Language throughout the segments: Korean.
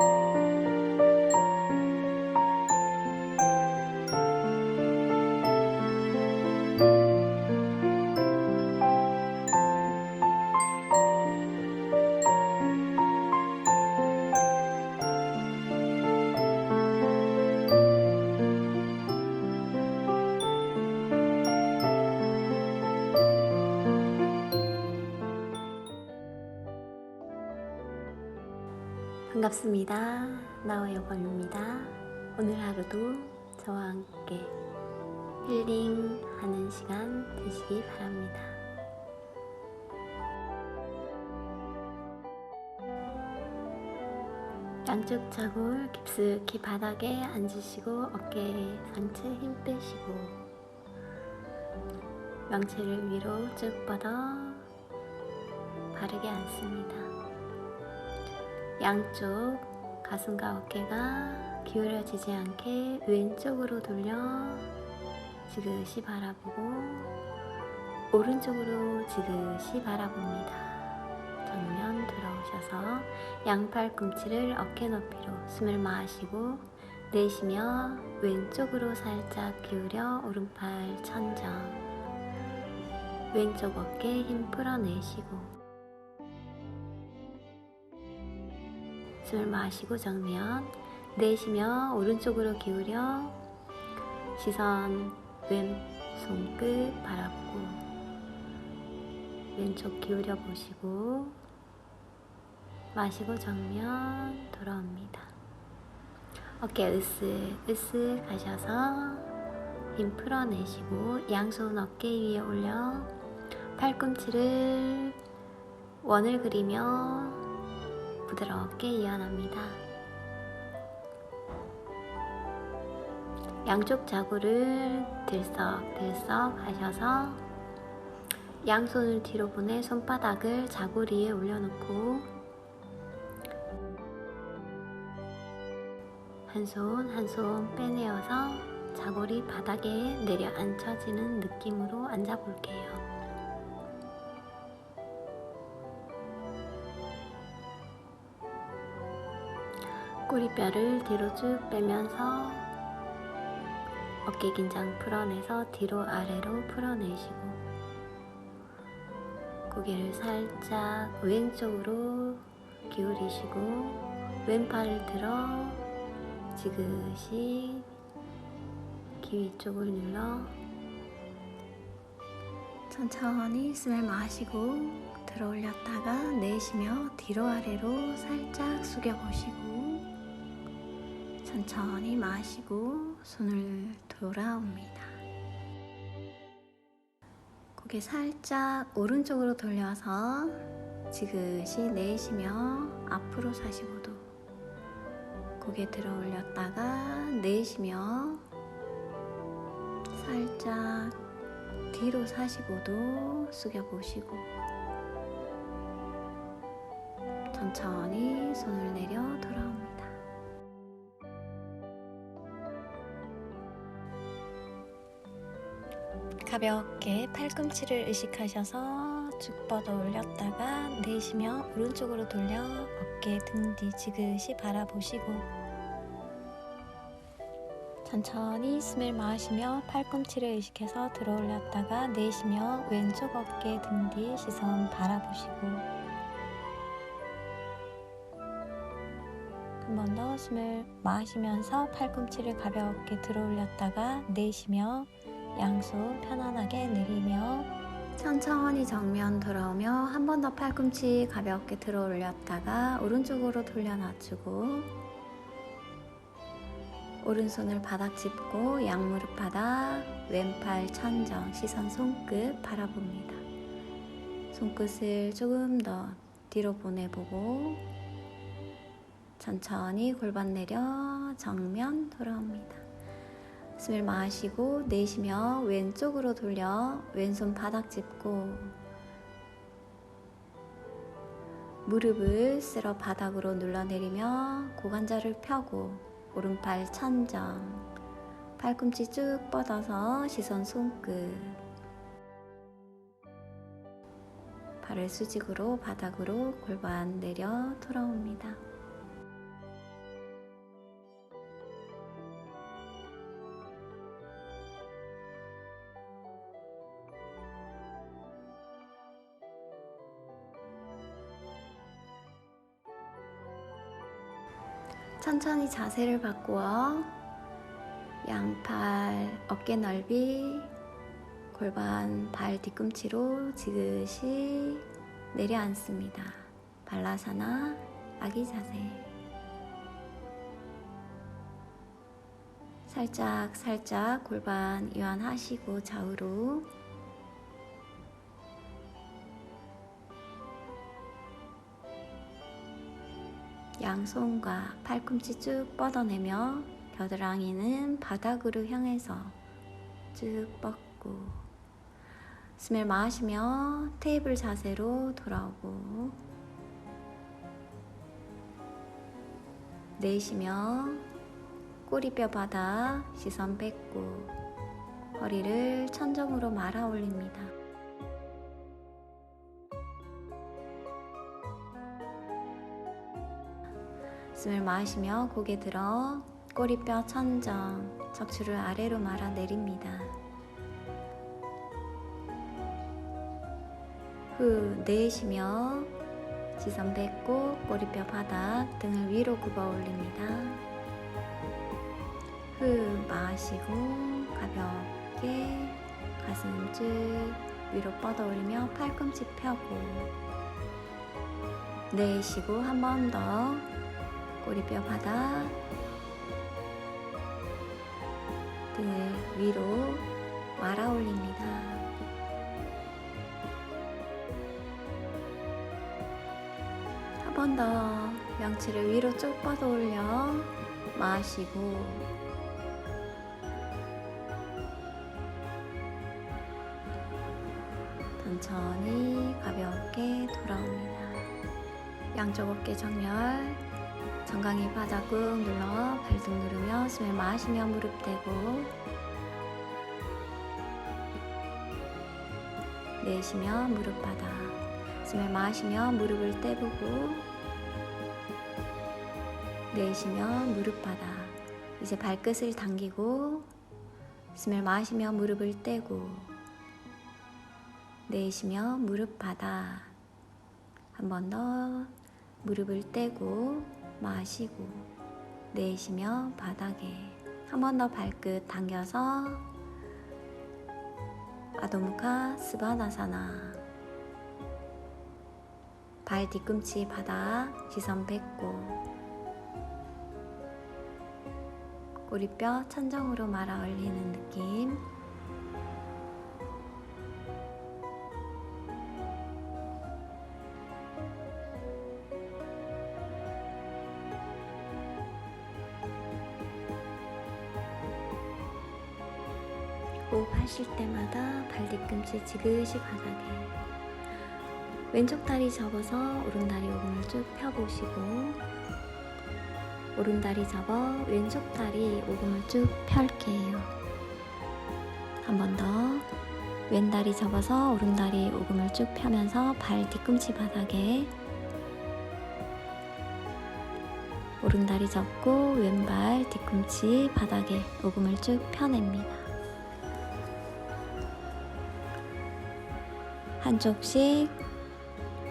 Música 반갑습니다. 나와 여광입니다. 오늘 하루도 저와 함께 힐링하는 시간 되시기 바랍니다. 양쪽 자골 깊숙이 바닥에 앉으시고 어깨 상체 힘 빼시고 명체를 위로 쭉 뻗어 바르게 앉습니다. 양쪽 가슴과 어깨가 기울어지지 않게 왼쪽으로 돌려 지그시 바라보고 오른쪽으로 지그시 바라봅니다. 정면 들어오셔서 양팔 꿈치를 어깨 높이로 숨을 마시고 내쉬며 왼쪽으로 살짝 기울여 오른팔 천정 왼쪽 어깨 힘 풀어내시고 숨을 마시고 정면 내쉬며 오른쪽으로 기울여 시선 왼손 끝 바라보고 왼쪽 기울여 보시고 마시고 정면 돌아옵니다. 어깨 으쓱 으쓱 하셔서 힘 풀어내시고 양손 어깨 위에 올려 팔꿈치를 원을 그리며 부드럽게 이완합니다. 양쪽 자구를 들썩들썩 하셔서 양손을 뒤로 보내 손바닥을 자구 위에 올려놓고 한 손 한 손 빼내어서 자골이 바닥에 내려앉혀지는 느낌으로 앉아볼게요. 꼬리뼈를 뒤로 쭉 빼면서 어깨 긴장 풀어내서 뒤로 아래로 풀어내시고 고개를 살짝 왼쪽으로 기울이시고 왼팔을 들어 지그시 귀 쪽을 눌러 천천히 숨을 마시고 들어 올렸다가 내쉬며 뒤로 아래로 살짝 숙여 보시고 천천히 마시고 손을 돌아옵니다. 고개 살짝 오른쪽으로 돌려서 지그시 내쉬며 앞으로 45도 고개 들어 올렸다가 내쉬며 살짝 뒤로 45도 숙여 보시고 천천히 손을 내려 돌아옵니다. 가볍게 팔꿈치를 의식하셔서 쭉 뻗어 올렸다가 내쉬며 오른쪽으로 돌려 어깨 등 뒤 지그시 바라보시고 천천히 숨을 마시며 팔꿈치를 의식해서 들어 올렸다가 내쉬며 왼쪽 어깨 등 뒤 시선 바라보시고 한번더 숨을 마시면서 팔꿈치를 가볍게 들어 올렸다가 내쉬며 양손 편안하게 내리며 천천히 정면 돌아오며 한 번 더 팔꿈치 가볍게 들어 올렸다가 오른쪽으로 돌려 놔주고 오른손을 바닥 짚고 양무릎 바닥 왼팔 천정 시선 손끝 바라봅니다. 손끝을 조금 더 뒤로 보내보고 천천히 골반 내려 정면 돌아옵니다. 숨을 마시고 내쉬며 왼쪽으로 돌려 왼손 바닥 짚고 무릎을 쓸어 바닥으로 눌러내리며 고관절을 펴고 오른팔 천정 팔꿈치 쭉 뻗어서 시선 손끝 발을 수직으로 바닥으로 골반 내려 돌아옵니다. 천천히 자세를 바꾸어 양팔 어깨 넓이 골반 발 뒤꿈치로 지그시 내려앉습니다. 발라사나 아기 자세. 살짝 살짝 골반 이완하시고 좌우로 양손과 팔꿈치 쭉 뻗어내며 겨드랑이는 바닥으로 향해서 쭉 뻗고 숨을 마시며 테이블 자세로 돌아오고 내쉬며 꼬리뼈 바닥 시선 뺏고 허리를 천정으로 말아 올립니다. 숨을 마시며 고개 들어 꼬리뼈 천정, 척추를 아래로 말아 내립니다. 후 내쉬며 시선 뱉고 꼬리뼈 바닥 등을 위로 굽어 올립니다. 후 마시고 가볍게 가슴 쭉 위로 뻗어 올리며 팔꿈치 펴고 내쉬고 한 번 더 꼬리뼈 바닥 등을 위로 말아 올립니다. 한 번 더 명치를 위로 쭉 뻗어 올려 마시고 천천히 가볍게 돌아옵니다. 양쪽 어깨 정렬 정강이 바닥 꾹 눌러 발등 누르며 숨을 마시며 무릎 대고 내쉬며 무릎 바닥 숨을 마시며 무릎을 떼보고 내쉬며 무릎 바닥 이제 발끝을 당기고 숨을 마시며 무릎을 떼고 내쉬며 무릎 바닥 한 번 더 무릎을 떼고 마시고 내쉬며 바닥에 한 번 더 발끝 당겨서 아도무카 스바나사나 발 뒤꿈치 바닥 시선 뱉고 꼬리뼈 천정으로 말아 올리는 느낌 뒤꿈치 지그시 바닥에 왼쪽 다리 접어서 오른 다리 오금을 쭉 펴보시고 오른 다리 접어 왼쪽 다리 오금을 쭉 펼게요. 한 번 더. 왼 다리 접어서 오른 다리 오금을 쭉 펴면서 발 뒤꿈치 바닥에 오른 다리 접고 왼발 뒤꿈치 바닥에 오금을 쭉 펴냅니다. 한 쪽씩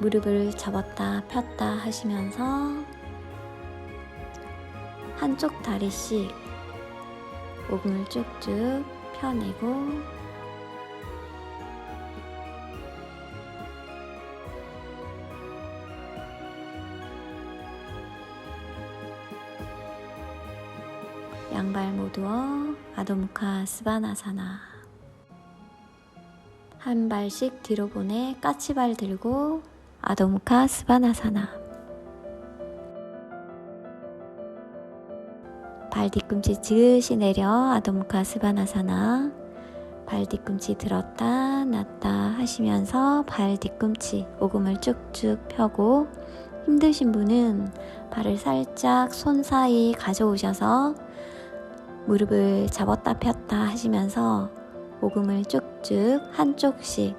무릎을 접었다 폈다 하시면서 한쪽 다리씩 오금을 쭉쭉 펴내고 양발 모두어 아도무카 스바나사나 한 발씩 뒤로 보내 까치발 들고 아도무카 스바나사나. 발 뒤꿈치 지그시 내려 아도무카 스바나사나. 발 뒤꿈치 들었다 놨다 하시면서 발 뒤꿈치 오금을 쭉쭉 펴고 힘드신 분은 발을 살짝 손 사이 가져오셔서 무릎을 잡았다 폈다 하시면서 오금을 쭉쭉 한쪽씩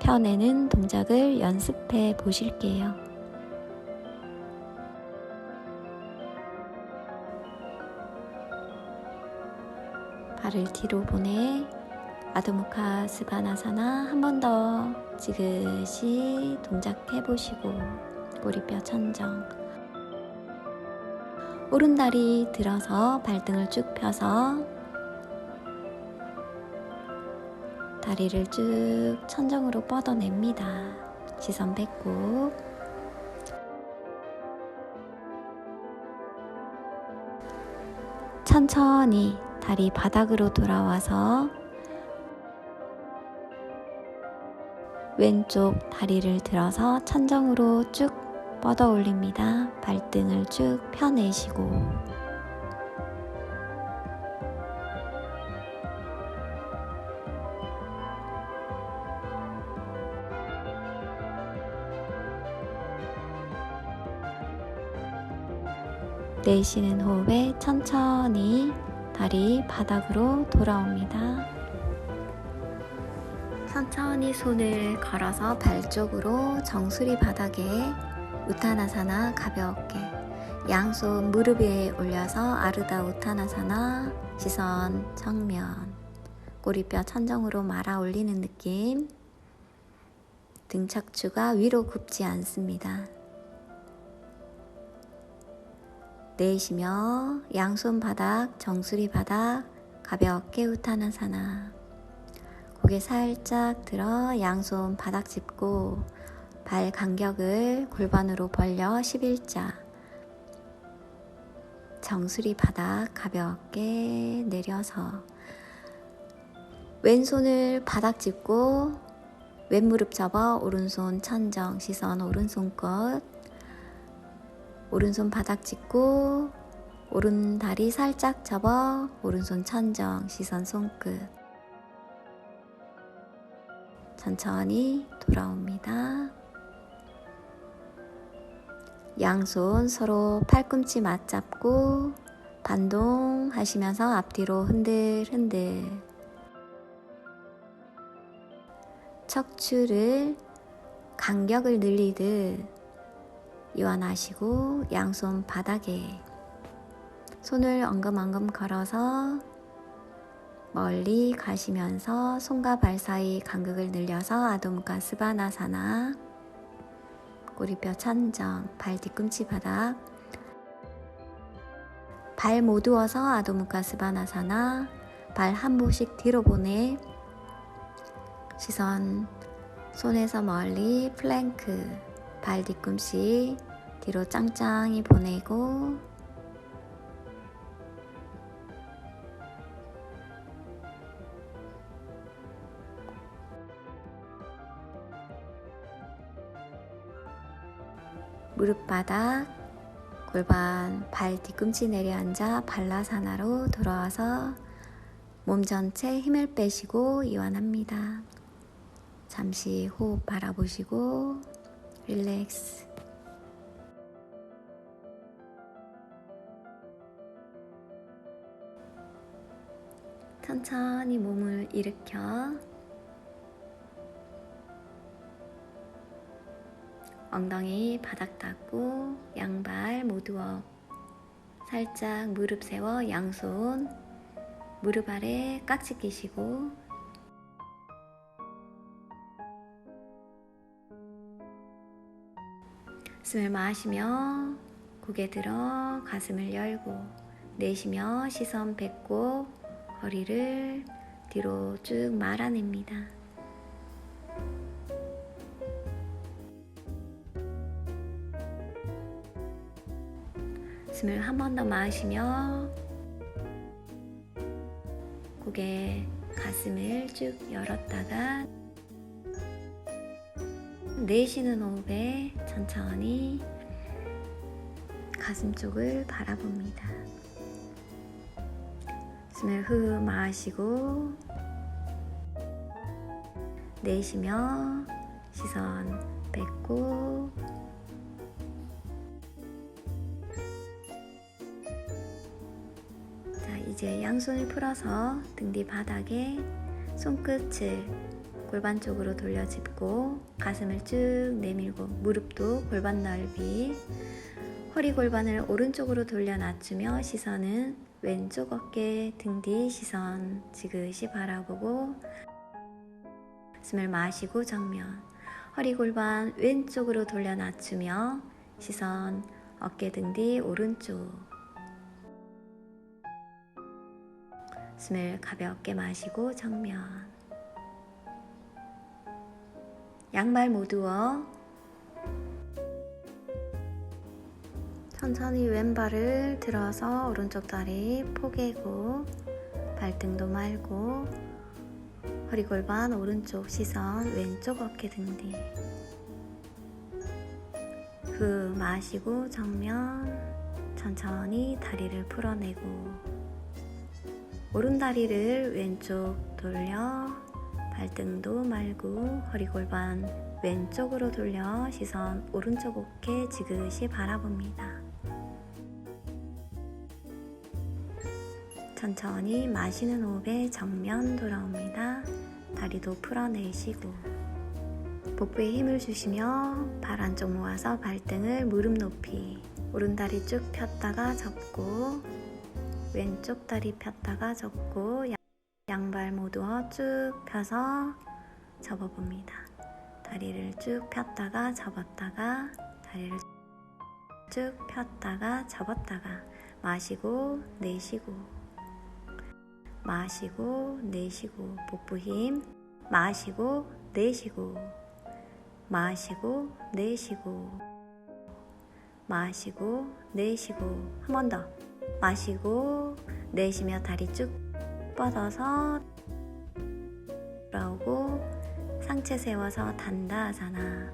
펴내는 동작을 연습해 보실게요. 발을 뒤로 보내 아도무카 스바나사나 한 번 더 지그시 동작해 보시고 꼬리뼈 천정 오른다리 들어서 발등을 쭉 펴서 다리를 쭉 천정으로 뻗어냅니다. 시선 뱉고 천천히 다리 바닥으로 돌아와서 왼쪽 다리를 들어서 천정으로 쭉 뻗어 올립니다. 발등을 쭉 펴내시고 내쉬는 호흡에 천천히 다리 바닥으로 돌아옵니다. 천천히 손을 걸어서 발 쪽으로 정수리 바닥에 우타나사나 가볍게 양손 무릎 위에 올려서 아르다 우타나사나 시선 정면 꼬리뼈 천정으로 말아 올리는 느낌 등 척추가 위로 굽지 않습니다. 내쉬며 양손 바닥, 정수리 바닥 가볍게 우타나사나. 고개 살짝 들어 양손 바닥 짚고 발 간격을 골반으로 벌려 11자. 정수리 바닥 가볍게 내려서 왼손을 바닥 짚고 왼무릎 접어 오른손 천정 시선 오른손 끝 오른손 바닥 짚고 오른 다리 살짝 접어 오른손 천정 시선 손끝 천천히 돌아옵니다. 양손 서로 팔꿈치 맞잡고 반동 하시면서 앞뒤로 흔들 흔들 척추를 간격을 늘리듯 이완하시고 양손 바닥에 손을 엉금엉금 걸어서 멀리 가시면서 손과 발 사이 간격을 늘려서 아도무카 스바나사나 꼬리뼈 천정, 발 뒤꿈치 바닥 발 모두어서 아도무카 스바나사나 발 한 보씩 뒤로 보내 시선 손에서 멀리 플랭크 발 뒤꿈치 뒤로 짱짱이 보내고 무릎 바닥 골반 발 뒤꿈치 내려앉아 발라사나로 돌아와서 몸 전체 힘을 빼시고 이완합니다. 잠시 호흡 바라보시고 릴렉스 천천히 몸을 일으켜. 엉덩이 바닥 닿고 양발 모두 업. 살짝 무릎 세워 양손. 무릎 아래 깍지 끼시고 숨을 마시며 고개 들어 가슴을 열고 내쉬며 시선 뱉고 허리를 뒤로 쭉 말아냅니다. 숨을 한 번 더 마시며 고개 가슴을 쭉 열었다가 내쉬는 호흡에 천천히 가슴 쪽을 바라봅니다. 숨을 후 마시고 내쉬며 시선 뱉고 자 이제 양손을 풀어서 등 뒤 바닥에 손끝을 골반 쪽으로 돌려 짚고 가슴을 쭉 내밀고 무릎도 골반 넓이 허리 골반을 오른쪽으로 돌려 낮추며 시선은 왼쪽 어깨 등 뒤 시선 지그시 바라보고 숨을 마시고 정면 허리 골반 왼쪽으로 돌려 낮추며 시선 어깨 등 뒤 오른쪽 숨을 가볍게 마시고 정면. 양말 모두어 천천히 왼발을 들어서 오른쪽 다리 포개고 발등도 말고 허리 골반 오른쪽 시선 왼쪽 어깨 등 뒤. 후 마시고 정면 천천히 다리를 풀어내고 오른 다리를 왼쪽 돌려 발등도 말고 허리 골반 왼쪽으로 돌려 시선 오른쪽 어깨 지그시 바라봅니다. 천천히 마시는 호흡에 정면 돌아옵니다. 다리도 풀어내시고 복부에 힘을 주시며 발 안쪽 모아서 발등을 무릎 높이 오른다리 쭉 폈다가 접고 왼쪽 다리 폈다가 접고 양발 모두 쭉 펴서 접어봅니다. 다리를 쭉 폈다가 접었다가 다리를 쭉 폈다가 접었다가 마시고 내쉬고 마시고 내쉬고 복부 힘 마시고 내쉬고 마시고 내쉬고 마시고 내쉬고 한 번 더 마시고 내쉬며 다리 쭉 뻗어서 돌아오고 상체 세워서 단다하잖아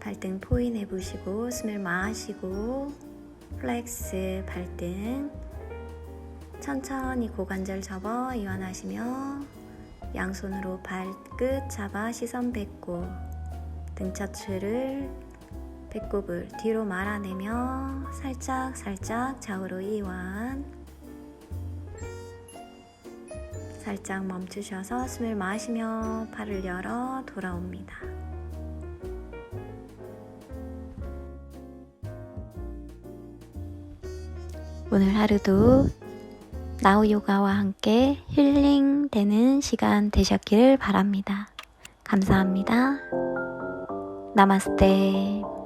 발등 포인 해보시고 숨을 마시고 플렉스 발등 천천히 고관절 접어 이완하시며 양손으로 발끝 잡아 시선 뱉고 등차추를 배꼽을 뒤로 말아내며 살짝 살짝 좌우로 이완 살짝 멈추셔서 숨을 마시며 팔을 열어 돌아옵니다. 오늘 하루도 나우 요가와 함께 힐링 되는 시간 되셨기를 바랍니다. 감사합니다. 나마스테.